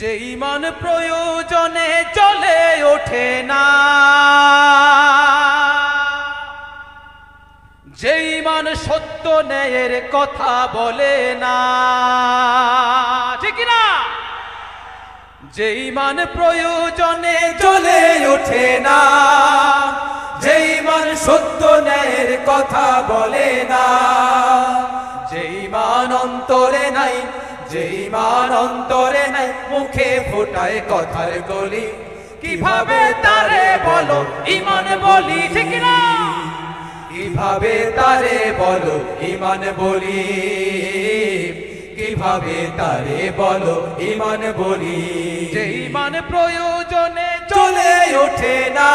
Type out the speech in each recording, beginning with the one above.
যে ইমান প্রয়োজনে চলে ওঠে না। যে ইমান সত্য ন্যায়ের কথা বলে না। ঠিক না যে ইমান প্রয়োজনে চলে ওঠে না। যে ইমান সত্য ন্যায়ের কথা বলে না। যে ইমান অন্তরে নাই যে ইমান অন্তরে নাই, মুখে ফোটায় কথার গলি। কীভাবে তারে বলো ইমান বলি, ঠিক না? কীভাবে তারে বলো ইমান বলি? কীভাবে তারে বলো ইমান বলি? যে ইমান প্রয়োজনে চলে ওঠে না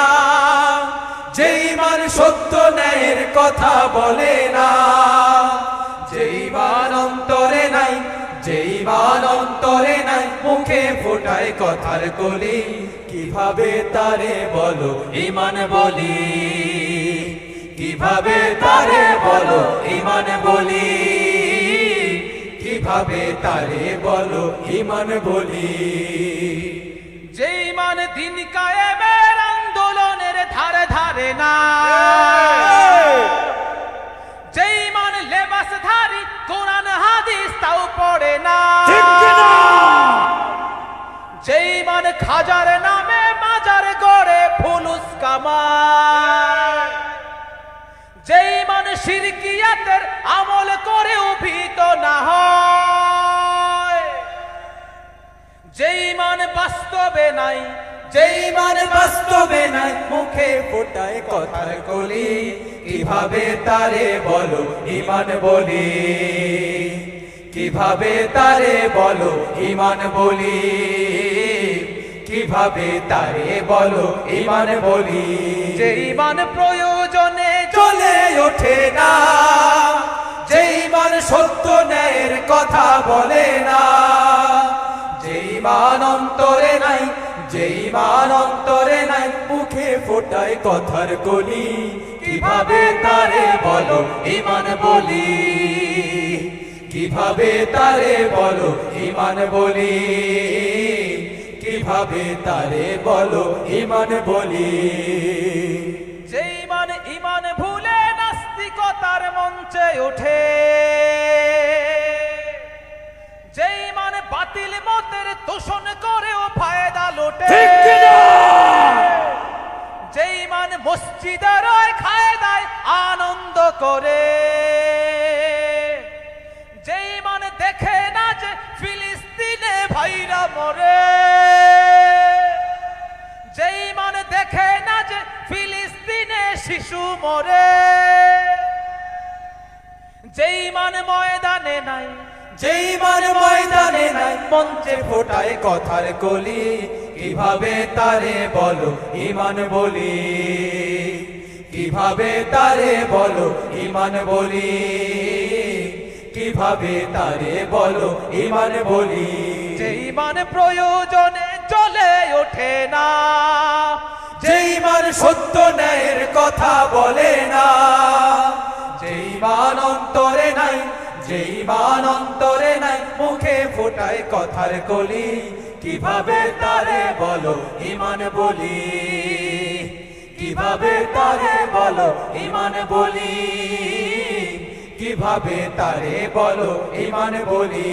যে ইমান সত্য ন্যায়ের কথা বলে না ফোটায় কথার কলি। কীভাবে তারে বলো, ইমান বলি? কীভাবে তারে বলো, ইমান বলি? কীভাবে তারে বলো, ইমান বলি? যে ইমান দিন কায়েমের আন্দোলনের ধারে ধারে না খাজার নামে মাজার গড়ে ফুলুস কামায় যেই মান শিরকিয়াতের আমল করে ভীত না যেই মান বাস্তবে নাই, যেই মান বাস্তবে নাই, মুখে ফোটায় কথার কলি। কীভাবে তারে বলো ইমান বলি? কীভাবে তারে বলো ইমান বলি? কীভাবে তারে বলো, ইমান বলি। যে ইমান প্রয়োজনে চলে ওঠে না, যে ইমান সত্য ন্যায়ের কথা বলে না, যে ইমান অন্তরে নাই, যে ইমান অন্তরে নাই, মুখে ফোটায় কথার কলি। কীভাবে তারে বলো, ইমান বলি? কীভাবে তারে বলো, ইমান বলি? কীভাবে তারে বলো? ইমান বলি। যে ইমান ইমান ভুলে নাস্তিকতার মঞ্চে ওঠে। যে ইমান বাতিল মতের তোষণ করেও ফায়দা লোটে। যে ইমান মসজিদের খায় দায় আনন্দ করে। যে ইমান দেখে না যে ফিলিস্তিনে ভাইরা মরে। শিশু মরে। যে ইমান ময়দানে নাই যেই ইমান ময়দানে নাই মঞ্চে ফোটায় কথার কলি। কীভাবে তারে বলো ইমান বলি? কীভাবে তারে বলো ইমান বলি? কীভাবে তারে বলো ইমান বলি? যে ইমান প্রয়োজনে চলে ওঠে না যে ইমান সত্য ন্যায়ের কথা বলে না যে ইমান অন্তরে নাই যে ইমান অন্তরে নাই, মুখে ফোটায় কথার কলি, কীভাবে তারে বলো ইমান বলি? কীভাবে তারে বলো ইমান বলি? কীভাবে তারে বলো ইমান বলি?